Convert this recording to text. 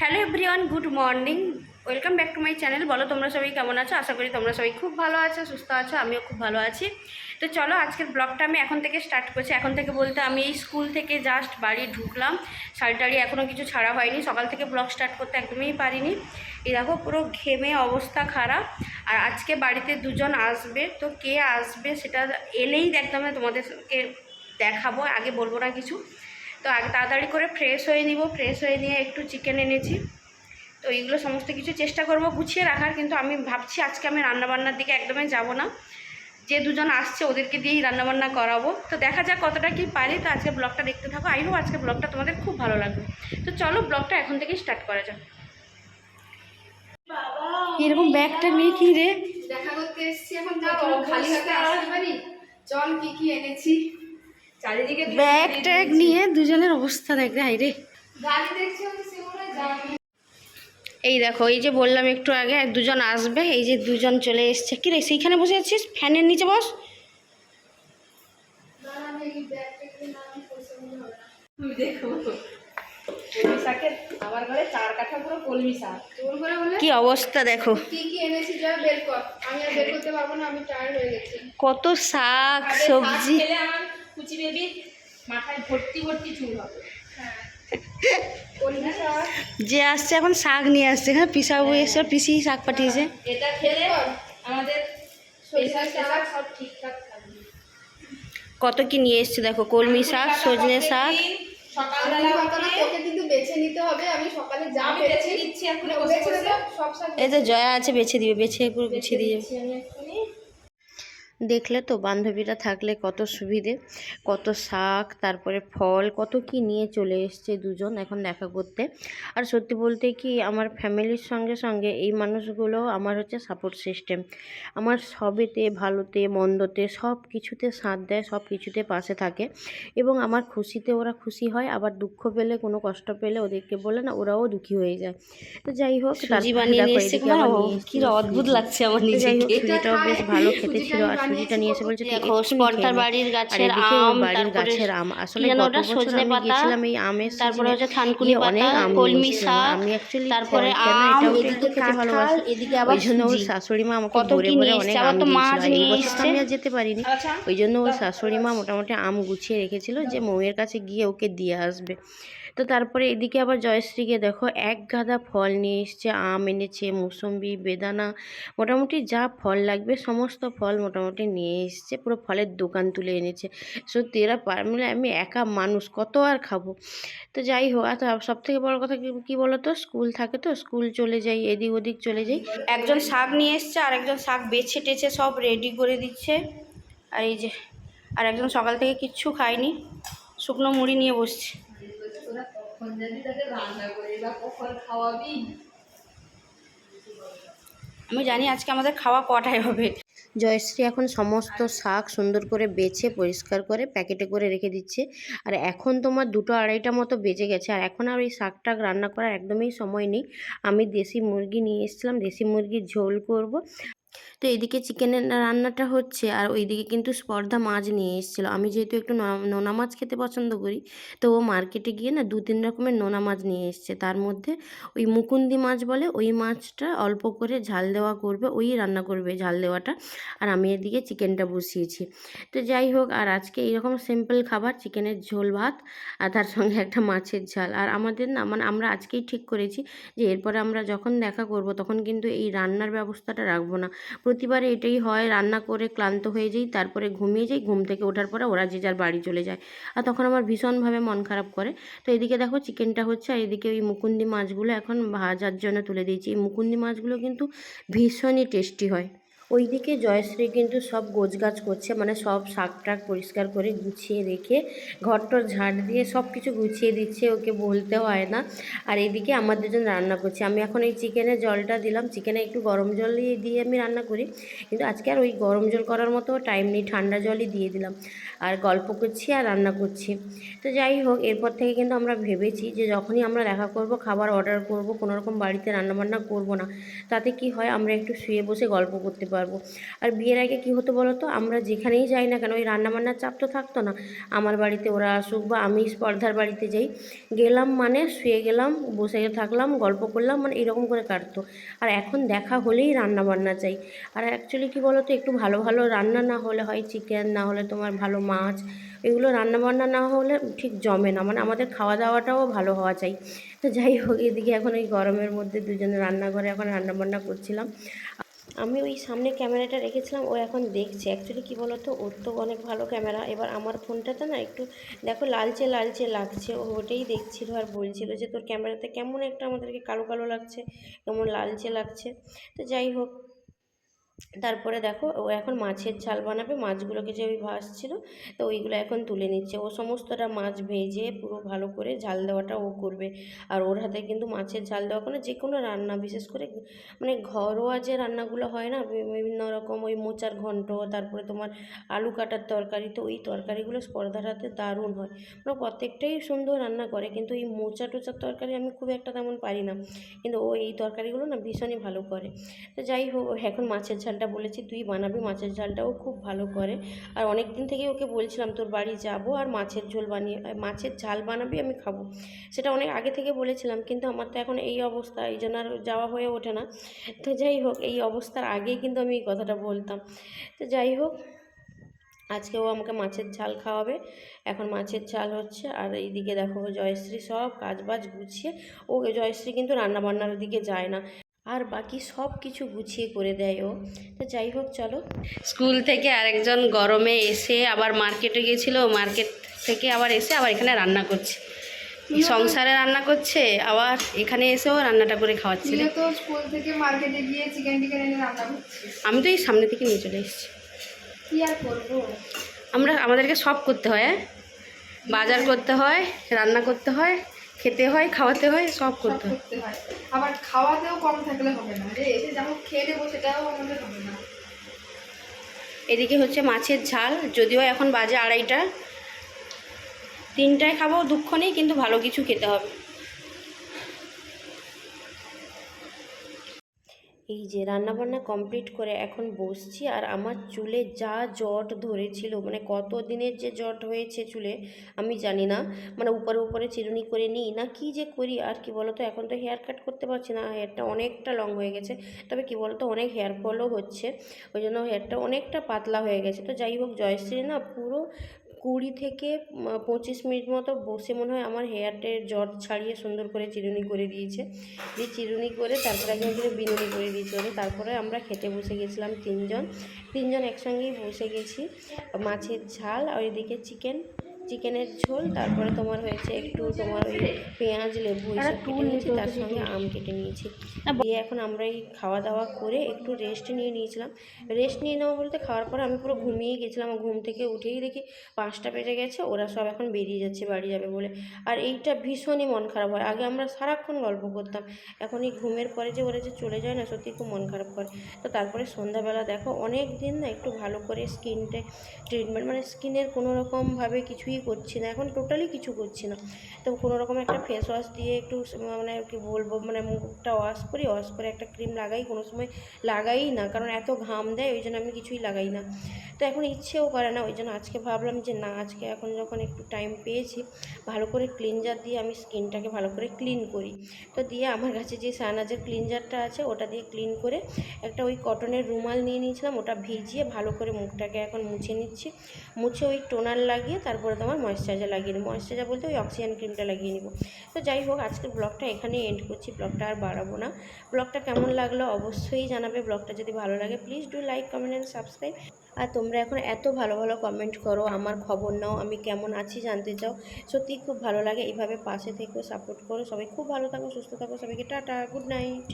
Hello everyone, good morning. Welcome back to my channel. বলো তোমরা সবাই কেমন আছো? আশা করি তোমরা সবাই খুব ভালো আছো, সুস্থ আছো, আমিও খুব ভালো আছি। তো চলো, আজকের ব্লগটা আমি এখন থেকে স্টার্ট করছি। এখন থেকে বলতে আমি এই স্কুল থেকে জাস্ট বাড়ি ঢুকলাম। শাড়ি টাড়ি এখনও কিছু ছাড়া হয়নি। সকাল থেকে ব্লগ স্টার্ট করতে একদমই পারিনি। এই দেখো, পুরো ঘেমে অবস্থা খারাপ। আর আজকে বাড়িতে দুজন আসবে, তো কে আসবে সেটা এলেই একদম তোমাদেরকে দেখাবো, আগে বলব না কিছু। তো আগে তাড়াতাড়ি করে ফ্রেশ হয়ে নিব ফ্রেশ হয়ে নিয়ে একটু চিকেন এনেছি। তো এইগুলো সমস্ত কিছু চেষ্টা করব গুছিয়ে রাখার, কিন্তু আমি ভাবছি আজকে আমি রান্নাবান্নার দিকে একদমই যাব না। যে দুজন আসছে ওদেরকে দিয়েই রান্নাবান্না করাবো। তো দেখা যাক কতটা কি পারি। তো আজকে ব্লগটা দেখতে থাকো। আই হোপ আজকে ব্লগটা তোমাদের খুব ভালো লাগবে। তো চলো ব্লগটা এখন থেকেই স্টার্ট করা যাক। এরকম ব্যাগটা নিয়ে কি রে? দেখা করতে এসেছি এখন খালি হাতে আসতে পারি? চল কি কি এনেছি? চারিদিকে ব্যাগ ট্যাগ নিয়ে দুজনের অবস্থা দেখ রে হাই রে। গাড়ি দেখছি আমি সেগুলো যাব এই দেখো এই যে বললাম একটু আগে দুজন আসবে এই যে দুজন চলে এসছে। কি রে সেইখানে বসে আছিস? ফ্যানের নিচে বস। দেখো কলমি শাকের আমার ঘরে চার কাঠা পুরো কলমি শাক। তোর ঘরে বলে কি অবস্থা দেখো। কি কি এনেছি যা বের কর। আমি আর বের করতে পারব না আমি টায়ার্ড হয়ে গেছি। কত শাক সবজি। খেলে আমার কুচি বেবি মাথায় ভর্তি ভর্তি চুল হবে। যে আসছে এখন শাক নিয়ে আসছে হ্যাঁ? পিসাবু এসে পিসি শাক পাঠিয়েছে। এটা খেলে আমাদের সরিষার প্রেশার শাক সব ঠিকঠাক কত কি নিয়ে এসছে দেখো কলমি শাক সজনে শাক। সকালবেলা বেছে নিতে হবে আমি সকালে যা বেছে নিচ্ছি এখন সব এই যে জয়া আছে বেছে দিবে বেছে পুরো গুছিয়ে দিয়ে যাবে দিচ্ছি আমি এক্ষুনি দেখলে তো বান্ধবীরা থাকলে কত সুবিধে। কত শাক তারপরে ফল কত কি নিয়ে চলে এসছে দুজন এখন দেখা করতে। আর সত্যি বলতে কি আমার ফ্যামিলির সঙ্গে সঙ্গে এই মানুষগুলো আমার হচ্ছে সাপোর্ট সিস্টেম আমার সবেতে ভালোতে মন্দতে সব কিছুতে সাথ দেয় সব কিছুতে পাশে থাকে। এবং আমার খুশিতে ওরা খুশি হয় আবার দুঃখ পেলে কোনো কষ্ট পেলে ওদেরকে বলে না ওরাও দুঃখী হয়ে যায়। তো যাই হোক বানিয়ে কি অদ্ভুত লাগছে আমার নিজেকে। সুজিটাও বেশ ভালো খেতে ছিল আর সুজিটা নিয়ে এসে বলছে দেখো স্পর্ধার বাড়ির গাছের আম বাড়ির গাছের আম। আসলে গত ওটা বছর আমি পাতা গেছিলাম এই আমের তারপরে হচ্ছে থানকুনি অনেক পাতা আম কলমি শাক আমি অ্যাকচুয়ালি তারপরে আম এদিকে খেতে ভালোবাসি। এদিকে আবার ওই জন্য ওর শাশুড়ি মা আমাকে ভরে ভরে অনেক আম তো মাছ দিয়েছিল। এই নিয়ে বছর আমি আর যেতে পারিনি। আচ্ছা। ওই জন্য ওর শাশুড়ি মা মোটামুটি আম গুছিয়ে রেখেছিল যে মৌয়ের কাছে গিয়ে ওকে দিয়ে আসবে। তো তারপরে এদিকে আবার জয়শ্রীকে দেখো এক গাদা ফল নিয়ে এসছে আম এনেছে মুসম্বি বেদানা মোটামুটি যা ফল লাগবে সমস্ত ফল মোটামুটি নিয়ে এসছে পুরো ফলের দোকান তুলে এনেছে। সত্যি এরা পার আমি একা মানুষ কত আর খাব? তো যাই হোক আর সব থেকে বড় কথা কি- বলো তো স্কুল থাকে তো স্কুল চলে যাই এদিক ওদিক চলে যাই। একজন শাক নিয়ে এসছে আর একজন শাক বেছে টেছে সব রেডি করে দিচ্ছে। আর এই যে আর একজন সকাল থেকে কিচ্ছু খায়নি শুকনো মুড়ি নিয়ে বসছে। আমি জানি আজকে আমাদের খাওয়া কটায় হবে। জয়শ্রী এখন সমস্ত শাক সুন্দর করে বেছে, পরিষ্কার করে, প্যাকেটে করে রেখে দিচ্ছে। আর এখন তোমার দুটো আড়াইটা মতো বেজে গেছে। আর এখন আর ওই শাক টাক রান্না করার একদমই সময় নেই। আমি দেশি মুরগি নিয়ে এসেছিলাম। দেশি মুরগির ঝোল করব। তো এদিকে চিকেনের রান্নাটা হচ্ছে আর ওইদিকে কিন্তু স্পর্ধা মাছ নিয়ে এসেছিল। আমি যেহেতু একটু নোনা মাছ খেতে পছন্দ করি, তো ও মার্কেটে গিয়ে না দু তিন রকমের নোনা মাছ নিয়ে এসছে। তার মধ্যে ওই মুকুন্দি মাছ বলে ওই মাছটা অল্প করে ঝাল দেওয়া করবে, ওই রান্না করবে ঝাল দেওয়াটা। আর আমি এদিকে চিকেনটা বসিয়েছি। তো যাই হোক, আর আজকে এইরকম সিম্পল খাবার চিকেনের ঝোল ভাত আর তার সঙ্গে একটা মাছের ঝাল। আর আমাদের না মানে আমরা আজকেই ঠিক করেছি যে এরপরে আমরা যখন দেখা করব, তখন কিন্তু এই রান্নার ব্যবস্থাটা রাখব না। প্রতিবারে এটাই হয়, রান্না করে ক্লান্ত হয়ে যাই, তারপরে ঘুমিয়ে যাই, ঘুম থেকে ওঠার পরে ওরা যে যার বাড়ি চলে যায়। আর তখন আমার ভীষণভাবে মন খারাপ করে। তো এদিকে দেখো চিকেনটা হচ্ছে, আর এদিকে ওই মুকুন্দি মাছগুলো এখন ভাজার জন্য তুলে দিয়েছি। এই মুকুন্দি মাছগুলো কিন্তু ভীষণই টেস্টি হয়। ওইদিকে জয়শ্রী কিন্তু সব গোছগাছ করছে মানে সব শাক টাক পরিষ্কার করে গুছিয়ে রেখে ঘরটর ঝাড় দিয়ে সব কিছু গুছিয়ে দিচ্ছে, ওকে বলতে হয় না। আর এদিকে আমার দুজন রান্না করছে। আমি এখন এই চিকেনে জলটা দিলাম। চিকেনে একটু গরম জল দিয়ে আমি রান্না করি। কিন্তু আজকে আর ওই গরম জল করার মতো টাইম নেই, ঠান্ডা জলই দিয়ে দিলাম। আর গল্প করছি আর রান্না করছি। তো যাই হোক, এরপর থেকে কিন্তু আমরা ভেবেছি যে যখনই আমরা দেখা করব, খাবার অর্ডার করব, কোনো রকম বাড়িতে রান্নাবান্না করব না, তাতে কি হয়, আমরা একটু শুয়ে বসে গল্প করতে পারব। পারব। আর বিয়ের আগে কি হতো বলো তো আমরা যেখানেই যাই না কেন, ওই রান্নাবান্নার চাপ তো থাকতো না। আমার বাড়িতে ওরা আসুক বা আমি স্পর্ধার বাড়িতে যাই, গেলাম মানে শুয়ে গেলাম, বসে থাকলাম, গল্প করলাম মানে এরকম করে কাটতো। আর এখন দেখা হলেই রান্নাবান্না চাই। আর অ্যাকচুয়ালি কি বলো তো একটু ভালো ভালো রান্না না হলে হয় চিকেন না হলে তোমার ভালো মাছ, এগুলো রান্নাবান্না না হলে ঠিক জমে না। মানে আমাদের খাওয়া দাওয়াটাও ভালো হওয়া চাই। তো যাই হোক, এদিকে এখন এই গরমের মধ্যে দুজনে রান্নাঘরে এখন রান্নাবান্না করছিলাম। আমি ওই সামনে ক্যামেরাটা রেখেছিলাম, ও এখন দেখছে। অ্যাকচুয়ালি কী বলো তো ওর তো অনেক ভালো ক্যামেরা। এবার আমার ফোনটাতে না একটু, দেখো লালচে লালচে লাগছে। ও ওটাই দেখছিল আর বলছিল যে তোর ক্যামেরাতে কেমন একটা আমাদেরকে কালো কালো লাগছে, কেমন লালচে লাগছে। তো যাই হোক তারপরে দেখো, ও এখন মাছের ঝাল বানাবে, মাছগুলোকে যে ওই ভাসছিল তো ওইগুলো এখন তুলে নিচ্ছে। ও সমস্তটা মাছ ভেজে পুরো ভালো করে ঝাল দেওয়াটা ও করবে। আর ওর হাতে কিন্তু মাছের ঝাল দেওয়া কোনো যে কোনো রান্না, বিশেষ করে মানে ঘরোয়া যে রান্নাগুলো হয় না বিভিন্ন রকম ওই মোচার ঘন্ট, তারপরে তোমার আলু কাটার তরকারি, তো ওই তরকারিগুলো স্পর্ধার হাতে দারুণ হয়। মানে প্রত্যেকটাই সুন্দর রান্না করে, কিন্তু এই মোচা টোচার তরকারি আমি খুব একটা তেমন পারি না। কিন্তু ও এই তরকারিগুলো না ভীষণই ভালো করে। তো যাই হোক, এখন মাছের ঝালটা বলেছি, তুই বানাবি, মাছের ঝালটাও খুব ভালো করে। আর অনেক দিন থেকে ওকে বলছিলাম, তোর বাড়ি যাব আর মাছের ঝোল বানিয়ে মাছের ঝাল বানাবি, আমি খাব। সেটা অনেক আগে থেকে বলেছিলাম, কিন্তু আমার তো এখন এই অবস্থা, এই জন্য আর যাওয়া হয়ে ওঠে না। তো যাই হোক, এই অবস্থার আগেই কিন্তু আমি এই কথাটা বলতাম। তো যাই হোক, আজকে ও আমাকে মাছের ঝাল খাওয়াবে। এখন মাছের ঝাল হচ্ছে, আর এইদিকে দেখো, জয়শ্রী সব কাজবাজ গুছিয়ে, ও জয়শ্রী কিন্তু রান্নাবান্নার দিকে যায় না। আর বাকি সব কিছু গুছিয়ে করে দেয় ও। তো যাই হোক চলো। স্কুল থেকে আরেকজন গরমে এসে আবার মার্কেটে গিয়েছিল। মার্কেট থেকে আবার এসে আবার এখানে রান্না করছে। সংসারে রান্না করছে আবার এখানে এসেও রান্নাটা করে খাওয়াচ্ছিল তুইও তো স্কুল থেকে মার্কেটে গিয়ে চিকেন টিকেন এনে রান্না করছিস আমি তো এই সামনে থেকে নিয়ে চলে এসেছি। কি আর করব? আমরা আমাদেরকে সব করতে হয় হ্যাঁ? বাজার করতে হয় রান্না করতে হয় খেতে হয় খাওয়াতে হয় সব করতে হয়। আবার খাওয়াতেও কম থাকলে হবে না। রে এসে যেমন খেয়ে নেব সেটাও আমাদের হবে না। এদিকে হচ্ছে মাছের ঝাল যদিও এখন বাজে আড়াইটা। তিনটায় খাব দুঃখ নেই কিন্তু ভালো কিছু খেতে হবে। এই যে রান্নাবান্না কমপ্লিট করে এখন বসছি আর আমার চুলে যা জট ধরেছিল মানে কত দিনের যে জট হয়েছে চুলে আমি জানি না মানে উপরে উপরে চিরুনি করে নিই, না কি যে করি আর কি বলতো, এখন তো হেয়ার কাট করতে পারছি না হেয়ারটা অনেকটা লং হয়ে গেছে, তবে কি বলতো অনেক হেয়ার ফলও হচ্ছে, ওই জন্য হেয়ারটা অনেকটা পাতলা হয়ে গেছে, তো যাই হোক জয়শ্রী না পুরো কুড়ি থেকে পঁচিশ মিনিট মতো বসে মনে হয় আমার হেয়ারটে জট ছাড়িয়ে সুন্দর করে চিরুনি করে দিয়েছে। দিয়ে চিরুনি করে তারপরে একজন করে বিনুনি করে দিয়েছিল তারপরে আমরা খেতে বসে গেছিলাম তিনজন। তিনজন একসঙ্গেই বসে গেছি। মাছের ঝাল, আর এদিকে চিকেন চিকেনের ঝোল তারপরে তোমার হয়েছে একটু তোমার ওই পেঁয়াজ লেবু কেটে নিয়েছি তার সঙ্গে আম কেটে নিয়েছি। দিয়ে এখন আমরা এই খাওয়া দাওয়া করে একটু রেস্ট নিয়ে নিয়েছিলাম। রেস্ট নিয়ে নেওয়া বলতে খাওয়ার পরে আমি পুরো ঘুমিয়ে গেছিলাম ঘুম থেকে উঠেই দেখি পাঁচটা বেজে গেছে ওরা সব এখন বেরিয়ে যাচ্ছে বাড়ি যাবে বলে। আর এইটা ভীষণই মন খারাপ হয়। আগে আমরা সারাক্ষণ গল্প করতাম। এখন এই ঘুমের পরে যে ওরা যে চলে যায় না সত্যি খুব মন খারাপ করে। তো তারপরে সন্ধ্যাবেলা দেখো অনেক দিন না একটু ভালো করে স্কিনটা ট্রিটমেন্ট মানে স্কিনের কোনো রকমভাবে কিছুই করছি না, এখন টোটালি কিছু করছি না। তো কোনো রকম একটা ফেস ওয়াশ দিয়ে একটু মানে কি বলব মানে মুখটা ওয়াশ করি ওয়াশ করে একটা ক্রিম লাগাই, কোনো সময় লাগাই না, কারণ এত ঘাম দেয়, ওই জন্য আমি কিছুই লাগাই না। তো এখন ইচ্ছেও করে না, ওই জন্য আজকে ভাবলাম যে না, আজকে এখন যখন একটু টাইম পেয়েছি, ভালো করে ক্লিনজার দিয়ে আমি স্কিনটাকে ভালো করে ক্লিন করি। তো দিয়ে আমার কাছে যে সানাজের ক্লিনজারটা আছে, ওটা দিয়ে ক্লিন করে একটা ওই কটনের রুমাল নিয়ে নিয়েছিলাম, ওটা ভিজিয়ে ভালো করে মুখটাকে এখন মুছে নিচ্ছি। মুছে ওই টোনার লাগিয়ে তারপরে তোমার ময়েশ্চারাইজার লাগিয়ে নিই ময়েশ্চারাইজার বলতে ওই অক্সিজেন ক্রিমটা লাগিয়ে নিব। তো যাই হোক, আজকের ব্লগটা এখানেই এন্ড করছি। ব্লগটা আর বাড়াবো না। ব্লগটা কেমন লাগল অবশ্যই জানাবে। ব্লগটা যদি ভালো লাগে please do like comment and subscribe আর তোমরা এখন এত ভালো ভালো কমেন্ট করো, আমার খবর নাও, আমি কেমন আছি জানতে চাও। সত্যি খুব ভালো লাগে। এইভাবে পাশে থেকেও সাপোর্ট করো। সবাই খুব ভালো থাকো, সুস্থ থাকো। সবাইকে টাটা গুড নাইট